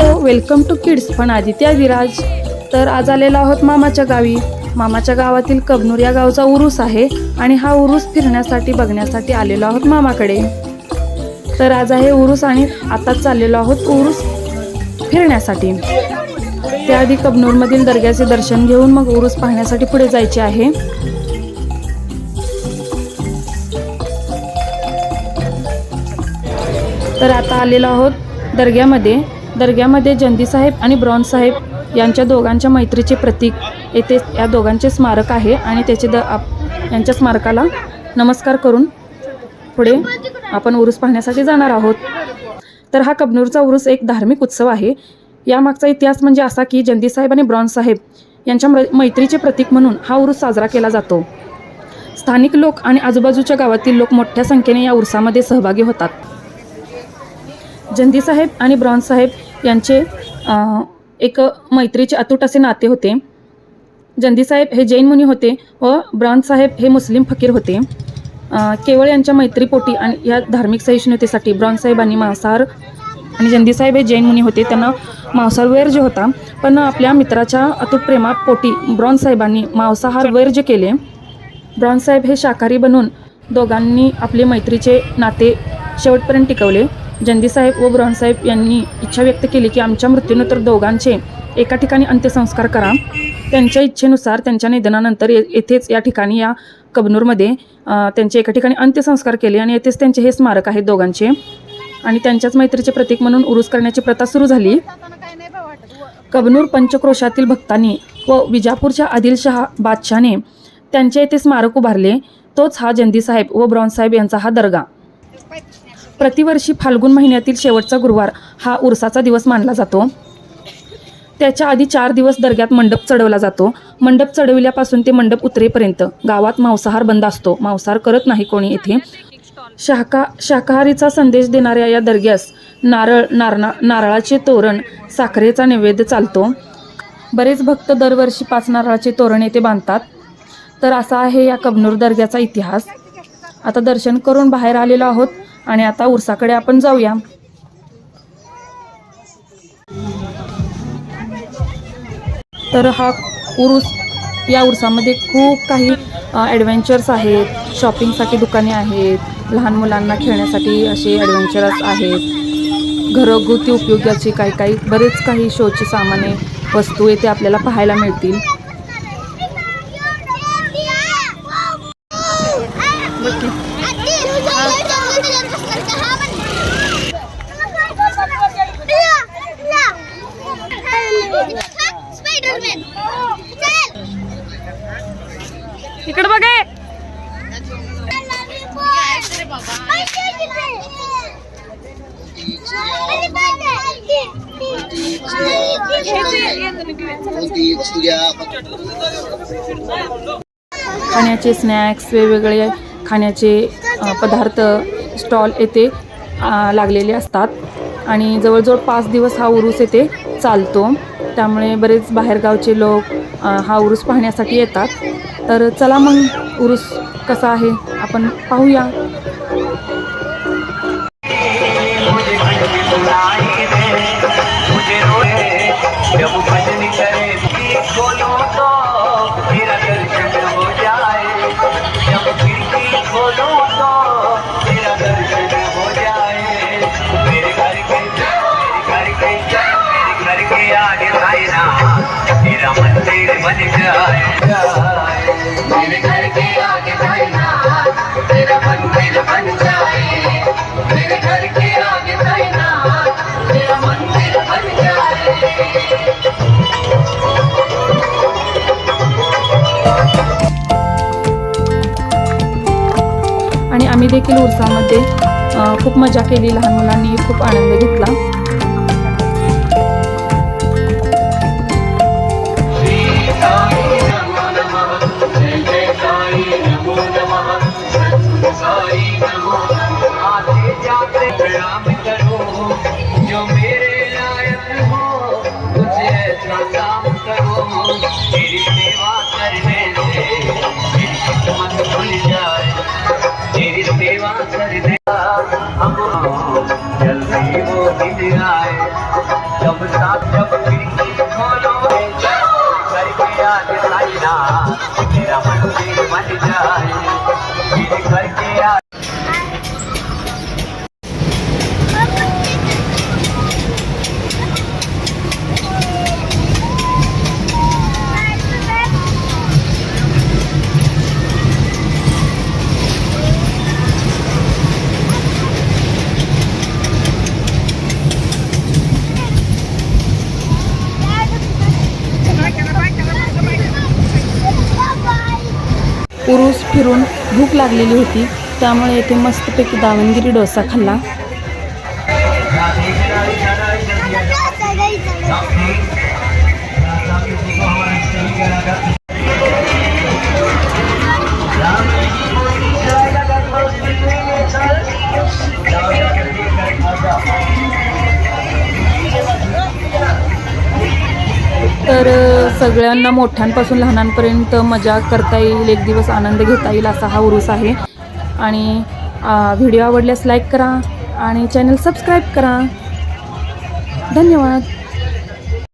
Hello welcome to kids. पण आदित्य विराज. तर आज आलेलो आहोत मामाच्या गावी. मामाच्या गावातील कबनूर या गावचा उरूस आहे आणि हा उरूस फिरण्यासाठी बघण्यासाठी आलेलो आहोत मामाकडे. तर आज आहे उरूस आणि आताच चाललेलो आहोत उरूस फिरण्यासाठी. त्याआधी कबनूरमधील दर्ग्याचे दर्शन घेऊन मग उरूस पाहण्यासाठी पुढे जायचे आहे. तर आता आलेलो आहोत दर्ग्यामध्ये. दर्ग्यामध्ये जंदीसाहेब आणि ब्रॉन्झ साहेब यांच्या दोघांच्या मैत्रीचे प्रतीक येथे या दोघांचे स्मारक आहे आणि त्याचे द आप यांच्या स्मारकाला नमस्कार करून पुढे आपण उरूस पाहण्यासाठी जाणार आहोत. तर हा कबनूरचा उरूस एक धार्मिक उत्सव आहे. यामागचा इतिहास म्हणजे असा की जंदीसाहेब आणि ब्रॉन्झ साहेब यांच्या मैत्रीचे प्रतीक म्हणून हा उरूस साजरा केला जातो. स्थानिक लोक आणि आजूबाजूच्या गावातील लोक मोठ्या संख्येने या उरसामध्ये सहभागी होतात. जंदीसाहेब आणि ब्रॉन्झ साहेब यांचे एक मैत्रीचे अतूट असे नाते होते. जंदीसाहेब हे जैन मुनी होते व ब्रॉन्झसाहेब हे मुस्लिम फकीर होते. केवळ यांच्या मैत्रीपोटी आणि या धार्मिक सहिष्णुतेसाठी ब्रॉन्झसाहेबांनी मांसाहार आणि जंदीसाहेब हे जैन मुनी होते त्यांना मांसाहार वर्ज होता पण आपल्या मित्राच्या अतूट प्रेमापोटी ब्रॉन्झसाहेबांनी मांसाहार वैर्ज केले. ब्रॉन्झसाहेब हे शाकाहारी बनून दोघांनी आपले मैत्रीचे नाते शेवटपर्यंत टिकवले. जंदीसाहेब व ब्रॉन्झ यांनी इच्छा व्यक्त केली की आमच्या मृत्यूनंतर दोघांचे एका ठिकाणी अंत्यसंस्कार करा. त्यांच्या इच्छेनुसार त्यांच्या निधनानंतर येथेच या ठिकाणी या कबनूरमध्ये त्यांचे एका ठिकाणी अंत्यसंस्कार केले आणि येथेच त्यांचे हे स्मारक आहेत दोघांचे. आणि त्यांच्याच मैत्रीचे प्रतीक म्हणून उरुस करण्याची प्रथा सुरू झाली. कबनूर पंचक्रोशातील भक्तांनी व विजापूरच्या आदिलशहा बादशाने त्यांच्या येथे स्मारक उभारले. तोच हा जंदीसाहेब व ब्रॉनसाहेब यांचा हा दर्गा. प्रतिवर्षी फाल्गुन महिन्यातील शेवटचा गुरुवार हा उरसाचा दिवस मानला जातो. त्याच्या आधी चार दिवस दर्ग्यात मंडप चढवला जातो. मंडप चढविल्यापासून ते मंडप उतरेपर्यंत गावात मांसाहार बंद असतो. मांसाहार करत नाही कोणी येथे शाका शाकाहारीचा संदेश देणाऱ्या या दर्ग्यास नारळ नारणा नारळाचे तोरण साखरेचा नैवेद्य चालतो. बरेच भक्त दरवर्षी पाच नारळाचे तोरण येथे बांधतात. तर असा आहे या कबनूर दर्ग्याचा इतिहास. आता दर्शन करून बाहेर आलेलो आहोत. आणि आता उरसाकडे आपण जाऊया. तर हा उरूस या उरसामध्ये खूप काही ॲडव्हेंचर्स आहेत. शॉपिंगसाठी दुकाने आहेत. लहान मुलांना खेळण्यासाठी असे ॲडव्हेंचरस आहेत. घरगुती उपयोगाची काही काही बरेच काही शोची सामाने वस्तू येथे आपल्याला पाहायला मिळतील. इकडे बघे. खाण्याचे स्नॅक्स वेगवेगळे खाण्याचे पदार्थ स्टॉल येथे लागलेले असतात. आणि जवळजवळ पाच दिवस हा उरूस येथे चालतो. त्यामुळे बरेच बाहेरगावचे लोक हा उरूस पाहण्यासाठी येतात. तर चला मग उरूस कसा आहे? आपण पाहूया. आम्ही देखील उरसामध्ये खूप मजा केली लहान मुलांनी खूप आनंद घेतला. प्रणाम करो, जो मेरे लायक हो मुझे ऐसा काम करो। मेरी सेवा करने से मेरी किस्मत खुल जाए। मेरी सेवा करने हम जल्दी वो दिन आए। जब साथ, जब खिड़की करके आज साइना तेरा मंदिर बन जाए। उरूस फिरून भूक लागलेली होती. त्यामुळे येथे मस्तपैकी दावणगिरी डोसा खाल्ला. तर सगळ्यांना मोठ्यांपासून लहानांपर्यंत मजा करता येईल एक दिवस आनंद घेता येईल असा हा उरूस आहे. आणि व्हिडिओ आवडल्यास लाईक करा आणि चॅनल सबस्क्राईब करा. धन्यवाद.